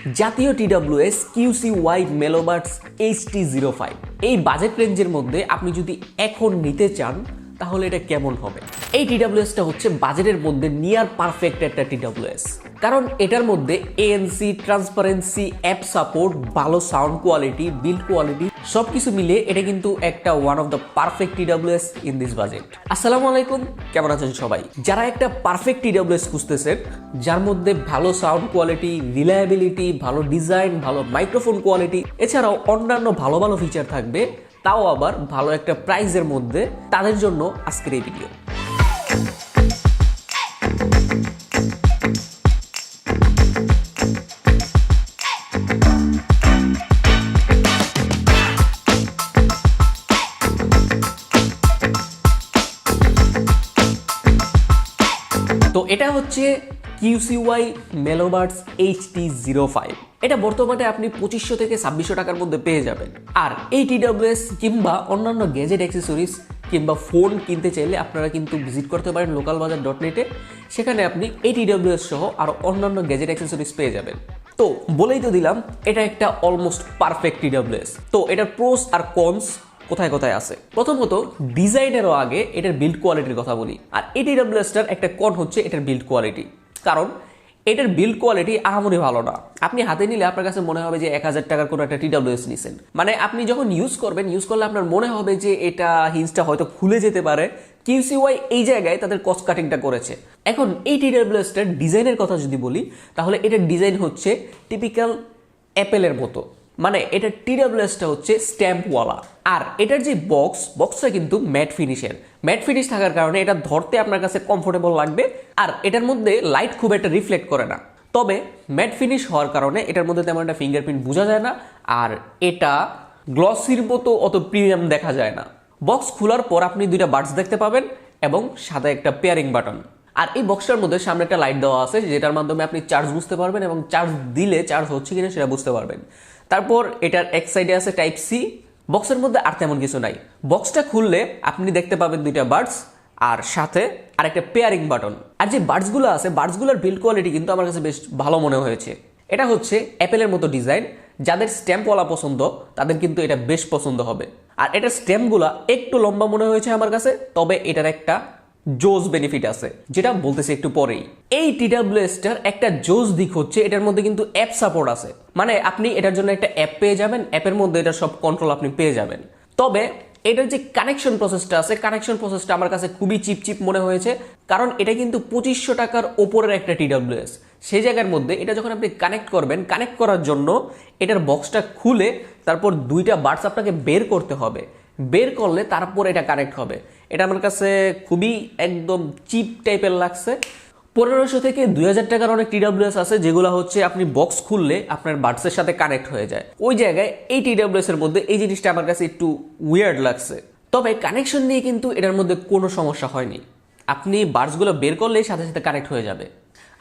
জাতীয় TWS QC Y Melobuds H T zero five এই budget রেঞ্জের মধ্যে আপনি যদি এখন নিতে চান তাহলে এটা কেমন হবে? এই টিডাব্লিউএসটা হচ্ছে বাজেটের মধ্যে নিয়ার পারফেক্ট একটা টিডাব্লিউএস কারণ এটার মধ্যে এএনসি ট্রান্সপারেন্সি অ্যাপ সাপোর্ট ভালো সাউন্ড কোয়ালিটি বিল্ড কোয়ালিটি সব কিছু মিলে এটা কিন্তু একটা one of the perfect TWS in this budget আসসালামু আলাইকুম, কেমন আছেন সবাই? যারা একটা পারফেক্ট টিডাব্লিউএস খুঁজতেছেন, যার মধ্যে ভালো সাউন্ড কোয়ালিটি রিলায়েবিলিটি ভালো ডিজাইন ভালো মাইক্রোফোন কোয়ালিটি এছাড়াও অন্যান্য ভালো ভালো ফিচার থাকবে তাও আবার ভালো একটা প্রাইজের মধ্যে তাদের জন্য আজকের এই ভিডিও তো এটা হচ্ছে QCY Melobuds H T zero five এটা বর্তমানে আপনি পঁচিশশো থেকে ছাব্বিশশো টাকার মধ্যে পেয়ে যাবেন। আর এই টিডাব্লিউএস কিংবা অন্যান্য গ্যাজেট অ্যাক্সেসরিজ কিংবা ফোন কিনতে চাইলে আপনারা কিন্তু ভিজিট করতে পারেন লোকাল বাজার ডট নেটে সেখানে আপনি এই টিডাব্লিউএস সহ আর অন্যান্য গ্যাজেট অ্যাক্সেসরিজ পেয়ে যাবেন। তো বলেই তো দিলাম, এটা একটা অলমোস্ট পারফেক্ট টিডাব্লিউএস তো এটার প্রোস আর কনস কোথায় কোথায় আছে? প্রথমত, ডিজাইনেরও আগে এটার বিল্ড কোয়ালিটির কথা বলি। আর এই টিডাব্লিউএসটার একটা কন হচ্ছে এটার বিল্ড কোয়ালিটি কারণ এটার বিল্ড কোয়ালিটি আহামরি ভালো না। আপনি হাতে নিলে আপনার কাছে মনে হবে যে এক হাজার টাকার কোনো একটা টিডাব্লিউএস নিছেন। মানে আপনি যখন ইউজ করবেন ইউজ করলে আপনার মনে হবে যে এটা হিন্সটা হয়তো খুলে যেতে পারে। কিউসিওয়াই এই জায়গায় তাদের কস্ট কাটিংটা করেছে। এখন এই টিডাব্লিউএসটার ডিজাইনের কথা যদি বলি, তাহলে এটার ডিজাইন হচ্ছে টিপিক্যাল অ্যাপেলের মতো। মানে এটা টিডাব্লিউএসটা হচ্ছে স্ট্যাম্পওয়ালা। আর এটার যে বক্স বক্সটা কিন্তু ম্যাট ফিনিশের ম্যাট ফিনিশ থাকার কারণে এটা ধরতে আপনার কাছে কমফোর্টেবল লাগবে। আর এটার মধ্যে লাইট খুব একটা রিফ্লেক্ট করে না। তবে ম্যাট ফিনিশ হওয়ার কারণে এটার মধ্যে তেমন একটা ফিঙ্গারপ্রিন্ট বোঝা যায় না। আর এটা গ্লসির মতো অত প্রিমিয়াম দেখা যায় না। বক্স খোলার পর আপনি দুইটা বার্ডস দেখতে পাবেন এবং সাদা একটা পেয়ারিং বাটন আর এই বক্সটার মধ্যে সামনে একটা লাইট দেওয়া আছে, যেটার মাধ্যমে আপনি চার্জ বুঝতে পারবেন এবং চার্জ দিলে চার্জ হচ্ছে কিনা সেটা বুঝতে পারবেন। তারপর এটার এক সাইডে আছে টাইপ সি বক্সের মধ্যে আর তেমন কিছু নাই। বক্সটা খুললে আপনি দেখতে পাবেন দুইটা বার্ডস আর সাথে আর একটা পেয়ারিং বাটন আর যে বার্ডসগুলো আছে বার্ডসগুলোর বিল্ড কোয়ালিটি কিন্তু আমার কাছে বেশ ভালো মনে হয়েছে। এটা হচ্ছে অ্যাপেলের মতো ডিজাইন যাদের স্ট্যাম্পওয়ালা পছন্দ, তাদের কিন্তু এটা বেশ পছন্দ হবে। আর এটার স্ট্যাম্পগুলো একটু লম্বা মনে হয়েছে আমার কাছে, তবে এটার একটা জোজ বেনিফিট আছে, যেটা বলতেছি একটু পরেই। এই টিডাব্লিউএসটার একটা জোজ দিক হচ্ছে, এটার মধ্যে কিন্তু অ্যাপ সাপোর্ট আছে। মানে আপনি এটার জন্য একটা অ্যাপ পেয়ে যাবেন অ্যাপের মধ্যে এটা সব কন্ট্রোল আপনি পেয়ে যাবেন। তবে, এটার যে কানেকশন প্রসেসটা আছে কানেকশন প্রসেসটা আমার কাছে খুবই চিপ চিপ মনে হয়েছে, কারণ এটা কিন্তু পঁচিশশো টাকার ওপরের একটা টিডাব্লিউএস সেই জায়গার মধ্যে এটা যখন আপনি কানেক্ট করবেন কানেক্ট করার জন্য এটার বক্সটা খুলে তারপর দুইটা বার্ডস আপনাকে বের করতে হবে। বের করলে তারপর এটা কানেক্ট হবে। এটা আমার কাছে খুবই একদম চিপ টাইপের লাগছে। পনেরোশো থেকে দুই হাজার টাকার অনেক টিডাব্লিউএস আছে, যেগুলো হচ্ছে আপনি বক্স খুললে আপনার বার্ডসের সাথে কানেক্ট হয়ে যায়। ওই জায়গায় এই টিডাব্লিউএস এর মধ্যে এই জিনিসটা আমার কাছে একটু উইয়ার্ড লাগছে। তবে কানেকশন নিয়ে কিন্তু এটার মধ্যে কোনো সমস্যা হয়নি। আপনি বার্ডসগুলো বের করলেই সাথে সাথে কানেক্ট হয়ে যাবে।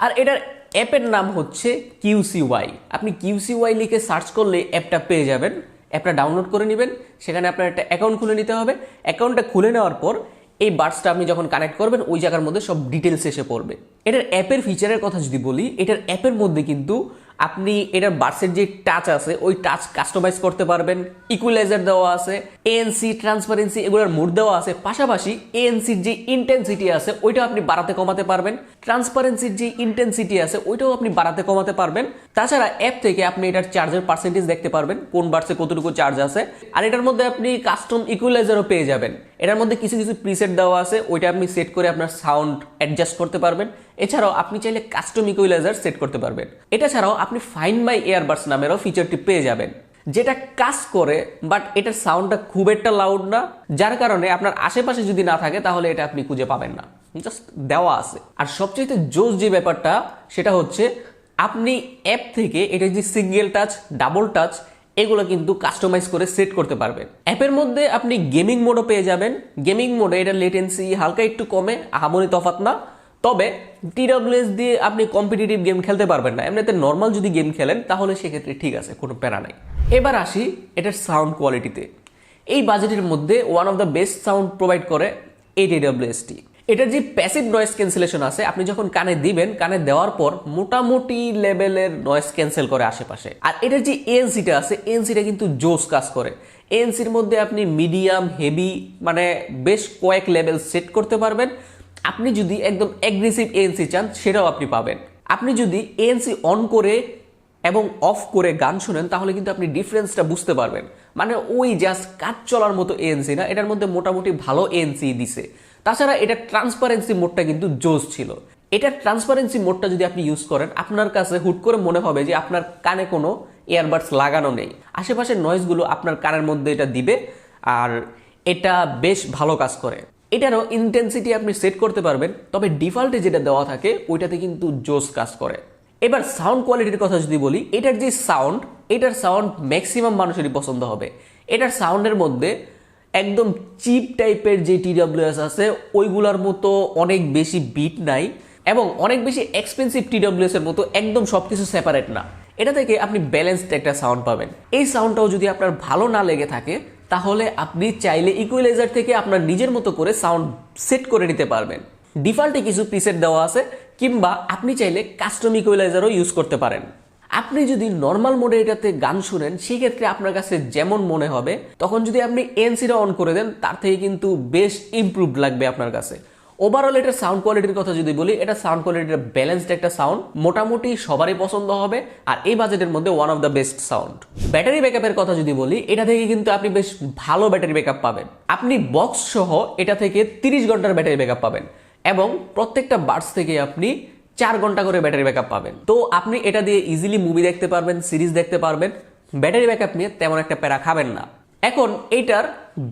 আর এটার অ্যাপের নাম হচ্ছে কিউসিওয়াই আপনি কিউসিওয়াই লিখে সার্চ করলে অ্যাপটা পেয়ে যাবেন। অ্যাপটা ডাউনলোড করে নেবেন, সেখানে আপনার একটা অ্যাকাউন্ট খুলে নিতে হবে। অ্যাকাউন্টটা খুলে নেওয়ার পর, এই বার্ডসটা আপনি যখন কানেক্ট করবেন, ওই জায়গার মধ্যে সব ডিটেলস এসে পড়বে। এটার অ্যাপের ফিচারের কথা যদি বলি, এটার অ্যাপের মধ্যে কিন্তু আপনি এটার বার্সের যে টাচ আছে, ওই টাচ কাস্টমাইজ করতে পারবেন ইকুয়ালাইজার দেওয়া আছে এএনসি ট্রান্সপারেন্সি এগুলোর মোড দেওয়া আছে, পাশাপাশি এএনসির যে ইন্টেন্সিটি আছে, ওইটাও আপনি বাড়াতে কমাতে পারবেন ট্রান্সপারেন্সির যে ইন্টেন্সিটি আছে, ওইটাও আপনি বাড়াতে কমাতে পারবেন। তাছাড়া অ্যাপ থেকে আপনি এটার চার্জের পার্সেন্টেজ দেখতে পারবেন, কোন বার্সে কতটুকু চার্জ আছে, আর এটার মধ্যে আপনি কাস্টম ইকুয়ালাইজারও পেয়ে যাবেন। এটার মধ্যে কিছু কিছু প্রিসেট দেওয়া আছে, ওইটা আপনি সেট করে আপনার সাউন্ড অ্যাডজাস্ট করতে পারবেন এছাড়াও আপনি চাইলে কাস্টম ইকুয়ালাইজার সেট করতে পারবেন। এটা ছাড়াও আপনি ফাইন মাই এয়ারবাডস নামেরও ফিচারটি পেয়ে যাবেন। যেটা কাজ করে বাট এটার সাউন্ডটা খুব একটা লাউড না। যার কারণে আপনার আশেপাশে যদি না থাকে, তাহলে এটা আপনি খুঁজে পাবেন না। জাস্ট দেওয়া আছে। আর সবচেয়ে জোস যে ব্যাপারটা, সেটা হচ্ছে আপনি অ্যাপ থেকে এটা যে সিঙ্গেল টাচ ডাবল টাচ এগুলো কিন্তু কাস্টমাইজ করে সেট করতে পারবেন। অ্যাপের মধ্যে আপনি গেমিং মোডও পেয়ে যাবেন। গেমিং মোডে এটা লেটেন্সি হালকা একটু কমে, আহামরি তফাত না। তবে টিডাব্লিউএস দিয়ে আপনি কম্পিটিটিভ গেম খেলতে পারবেন না। এমনিতে নর্মাল যদি গেম খেলেন, তাহলে সেক্ষেত্রে ঠিক আছে, কোনো প্যারা নাই। এবার আসি এটার সাউন্ড কোয়ালিটিতে এই বাজেটের মধ্যে one of the best sound provide করে এই টিডাব্লিউএসটি এটার যে প্যাসিভ নয়েস ক্যান্সেলেশন আছে, আপনি যখন কানে দিবেন, কানে দেওয়ার পর মোটামুটি লেভেলের নয়েস ক্যান্সেল করে আশেপাশে। আর এটার যে এএনসিটা আছে এএনসিটা কিন্তু জোস কাজ করে। এএনসির মধ্যে আপনি মিডিয়াম হেভি মানে বেশ কয়েক লেভেল সেট করতে পারবেন। আপনি যদি একদম অ্যাগ্রেসিভ এএনসি চান, সেটাও আপনি পাবেন। আপনি যদি এএনসি অন করে এবং অফ করে গান শুনেন, তাহলে কিন্তু আপনি ডিফারেন্সটা বুঝতে পারবেন। মানে ওই জাস্ট কাজ চলার মতো এএনসি না, এটার মধ্যে মোটামুটি ভালো এএনসি দিছে। তাছাড়া এটা ট্রান্সপারেন্সি মোডটা কিন্তু জোস ছিল। এটার ট্রান্সপারেন্সি মোডটা যদি আপনি ইউজ করেন, আপনার কাছে হুট করে মনে হবে যে আপনার কানে কোনো ইয়ারবাডস লাগানো নেই। আশেপাশের নয়েজগুলো আপনার কানের মধ্যে এটা দিবে, আর এটা বেশ ভালো কাজ করে। এটারও ইন্টেন্সিটি আপনি সেট করতে পারবেন, তবে ডিফল্টে যেটা দেওয়া থাকে, ওইটাতে কিন্তু জোস কাজ করে। এবার সাউন্ড কোয়ালিটির কথা যদি বলি, এটার যে সাউন্ড এটার সাউন্ড ম্যাক্সিমাম মানুষেরই পছন্দ হবে। এটার সাউন্ডের মধ্যে একদম চিপ টাইপের যে টিডাব্লিউএস আছে, ওইগুলোর মতো অনেক বেশি বিট নাই, এবং অনেক বেশি এক্সপেন্সিভ টিডাব্লিউএস এর মতো একদম সবকিছু সেপারেট না। এটা থেকে আপনি ব্যালেন্সড একটা সাউন্ড পাবেন। এই সাউন্ডটাও যদি আপনার ভালো না লেগে থাকে তাহলে আপনি চাইলে ইকুয়েলাইজার থেকে আপনার নিজের মতো করে সাউন্ড সেট করে নিতে পারবেন। ডিফল্টে কিছু প্রিসেট দেওয়া আছে, কিংবা আপনি চাইলে কাস্টম ইকুয়েলাইজারও ইউজ করতে পারেন। আপনি যদি নর্মাল মোডে এটাতে গান শুনেন, সেক্ষেত্রে আপনার কাছে যেমন মনে হবে, তখন যদি আপনি এনসিটা অন করে দেন, তার থেকে কিন্তু বেশ ইমপ্রুভ লাগবে আপনার কাছে। ওভারঅল এটার সাউন্ড কোয়ালিটির কথা যদি বলি, এটা সাউন্ড কোয়ালিটির ব্যালেন্সড একটা সাউন্ড মোটামুটি সবারই পছন্দ হবে, আর এই বাজেটের মধ্যে one of the best sound battery ব্যাকআপের কথা যদি বলি, এটা থেকে কিন্তু আপনি বেশ ভালো ব্যাটারি ব্যাকআপ পাবেন। আপনি বক্স সহ এটা থেকে তিরিশ ঘণ্টার ব্যাটারি ব্যাকআপ পাবেন, এবং প্রত্যেকটা বার্স থেকে আপনি চার ঘণ্টা করে ব্যাটারি ব্যাকআপ পাবেন। তো আপনি এটা দিয়ে ইজিলি মুভি দেখতে পারবেন সিরিজ দেখতে পারবেন ব্যাটারি ব্যাকআপ নিয়ে তেমন একটা প্যারা খাবেন না। এখন এটার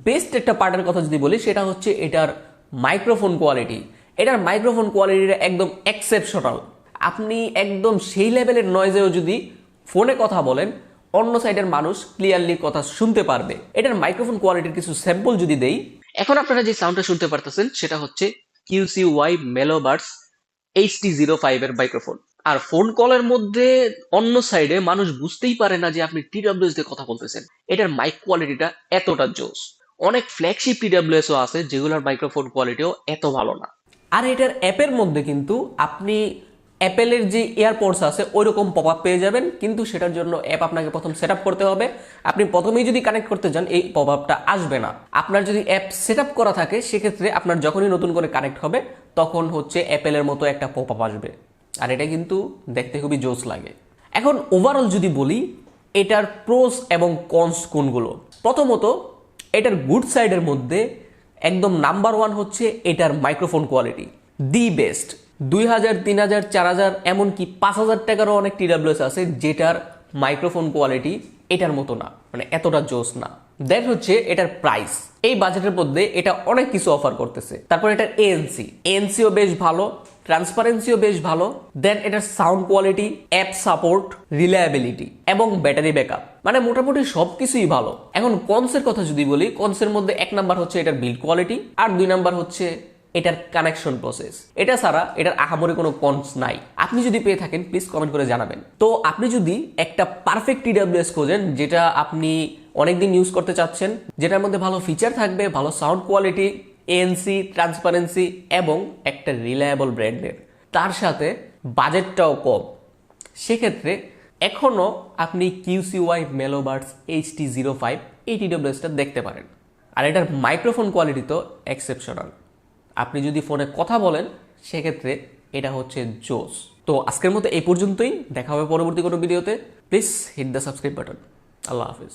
বেস্ট একটা পার্টের কথা যদি বলি, সেটা হচ্ছে এটার মাইক্রোফোন কোয়ালিটি। এটার মাইক্রোফোন কোয়ালিটিটা একদম এক্সেপশনাল আপনি একদম সেই লেভেলের নয়েজেও যদি ফোনে কথা বলেন, অন্য সাইডের মানুষ ক্লিয়ারলি কথা শুনতে পারবে। এটার মাইক্রোফোন কোয়ালিটির কিছু স্যাম্পল যদি দেই। এখন আপনারা যে সাউন্ডটা শুনতে পারতেছেন, সেটা হচ্ছে QC Y Melobuds HT zero ফাইভের মাইক্রোফোন আর ফোন কলের মধ্যে অন্য সাইডে মানুষ বুঝতেই পারে না যে আপনি টিডাব্লিউএস দিয়ে কথা বলতেছেন। এটার মাইক কোয়ালিটিটা এতটা জোস। অনেক ফ্ল্যাগশিপ ও আছে, যেগুলোর মাইক্রোফোন কোয়ালিটিও এত ভালো না। আর এটার অ্যাপের মধ্যে কিন্তু আপনি অ্যাপেলের যে এয়ারপোর্টস আছে ওই রকম পপ আপ পেয়ে যাবেন। কিন্তু সেটার জন্য অ্যাপ আপনাকে প্রথম সেট করতে হবে। আপনি প্রথমেই যদি কানেক্ট করতে যান, এই পপ আপটা আসবে না। আপনার যদি অ্যাপ সেট করা থাকে, সেক্ষেত্রে আপনার যখনই নতুন করে কানেক্ট হবে, তখন হচ্ছে অ্যাপেলের মতো একটা পপ আপ আসবে। আর এটা কিন্তু দেখতে খুবই জোস লাগে। এখন ওভারঅল যদি বলি, এটার প্রোস এবং কনস কোনগুলো? প্রথমত এটার গুড সাইডের মধ্যে একদম নাম্বার ওয়ান হচ্ছে এটার মাইক্রোফোন কোয়ালিটি দি বেস্ট দুই হাজার, তিন হাজার, চার হাজার, এমনকি পাঁচ হাজার টাকারও অনেক টিডাব্লিউএস আছে যেটার মাইক্রোফোন কোয়ালিটি এটার মতো না মানে এতটা জোস না। দেন হচ্ছে এটার প্রাইস এই বাজেটের মধ্যে এটা অনেক কিছু অফার করতেছে। তারপর এটার এএনসি এএনসিও বেশ ভালো। ট্রান্সপারেন্সিও বেশ ভালো। দেন এটার sound quality app support reliability এবং ব্যাটারি ব্যাকআপ মানে মোটামুটি সব কিছুই ভালো। এখন কনসের কথা যদি বলি কনসের মধ্যে এক নাম্বার হচ্ছে এটার বিল্ড কোয়ালিটি আর দুই নাম্বার হচ্ছে এটার কানেকশন প্রসেস এটা ছাড়া এটার আহামরি কোনো কনস নাই। আপনি যদি পেয়ে থাকেন প্লিজ কমেন্ট করে জানাবেন। তো আপনি যদি একটা পারফেক্ট টিডাব্লিউএস খোঁজেন, যেটা আপনি অনেকদিন ইউজ করতে চাচ্ছেন, যেটার মধ্যে ভালো ফিচার থাকবে, ভালো সাউন্ড কোয়ালিটি এএনসি ট্রান্সপারেন্সি এবং একটা রিলায়েবল ব্র্যান্ডের তার সাথে বাজেটটাও কম। সেক্ষেত্রে এখনও আপনি QCY H T zero five এই দেখতে পারেন। আর এটার মাইক্রোফোন কোয়ালিটি তো এক্সেপশনাল আপনি যদি ফোনে কথা বলেন, সেক্ষেত্রে এটা হচ্ছে জোস তো আজকের মতো এই পর্যন্তই। দেখা হবে পরবর্তী কোনো ভিডিওতে। Please hit the subscribe button Allah Hafiz.